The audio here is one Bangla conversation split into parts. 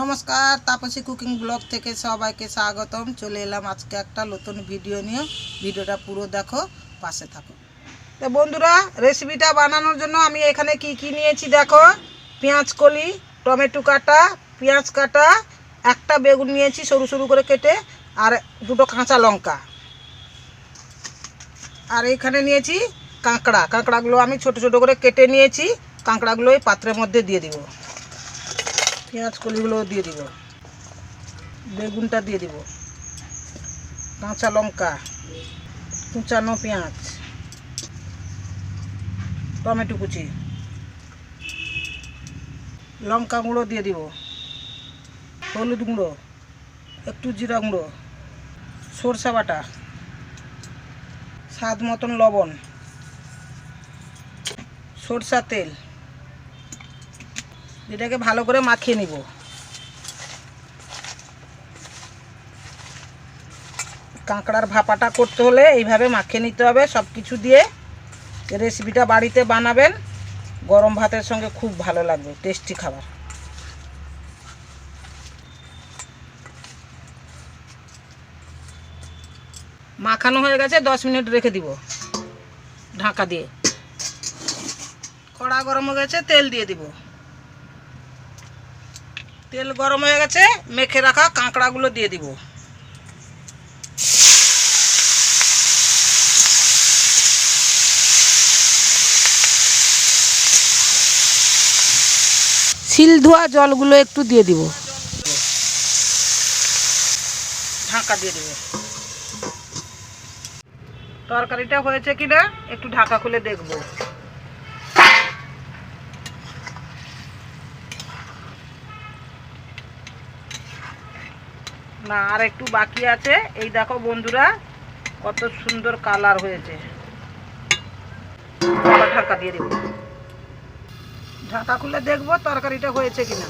নমস্কার, তাপসী কুকিং ব্লগ থেকে সবাইকে স্বাগতম। চলে এলাম আজকে একটা নতুন ভিডিও নিয়ে। ভিডিওটা পুরো দেখো, পাশে থাকো। তো বন্ধুরা রেসিপিটা বানানোর জন্য আমি এখানে কি কি নিয়েছি দেখো? পেঁয়াজ কলি, টমেটো কাটা, পেঁয়াজ কাটা, একটা বেগুন নিয়েছি সরু সরু করে কেটে, আর দুটো কাঁচা লঙ্কা। আর এখানে নিয়েছি কাঁকড়া। কাঁকড়াগুলো আমি ছোট ছোট করে কেটে নিয়েছি। কাঁকড়াগুলো এই পাত্রের মধ্যে দিয়ে দিব। পেঁয়াজ, কলিগুলো দিয়ে দিব। বেগুনটা দিয়ে দিব। কাঁচা লঙ্কা, কুচানো পেঁয়াজ, টমেটো কুচি, লঙ্কা গুঁড়ো দিয়ে দিব। হলুদ গুঁড়ো, একটু জিরা গুঁড়ো, সরষা বাটা, স্বাদ মতন লবণ, সরষা তেল। এটাকে ভালো করে মাখিয়ে নিব। কাঁকড়ার ভাপাটা করতে হলে এইভাবে মাখিয়ে নিতে হবে। সব কিছু দিয়ে রেসিপিটা বাড়িতে বানাবেন। গরম ভাতের সঙ্গে খুব ভালো লাগবে টেস্টি খাবার। মাখানো হয়ে গেছে, দশ মিনিট রেখে দিব ঢাকা দিয়ে। কড়া গরম হয়ে গেছে, তেল দিয়ে দিব। তেল গরম হয়ে গেছে, মেখে রাখা কাঁকড়াগুলো দিয়ে দিব। শিল ধোয়া জলগুলো একটু দিয়ে দিব। ঢাকা দিয়ে দিব। তরকারিটা হয়েছে কিনা একটু ঢাকা খুলে দেখব। না, আর একটু বাকি আছে। এই দেখো বন্ধুরা, কত সুন্দর কালার হয়েছে। ঢাকা দিয়ে দেব। ঢাকা খুলে দেখব তরকারিটা হয়েছে কিনা।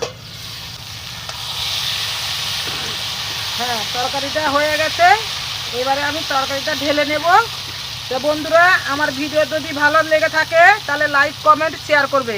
হ্যাঁ তরকারিটা হয়ে গেছে। এবারে আমি তরকারিটা ঢেলে নেব। তো বন্ধুরা, আমার ভিডিও যদি ভালো লেগে থাকে, তাহলে লাইক কমেন্ট শেয়ার করবে।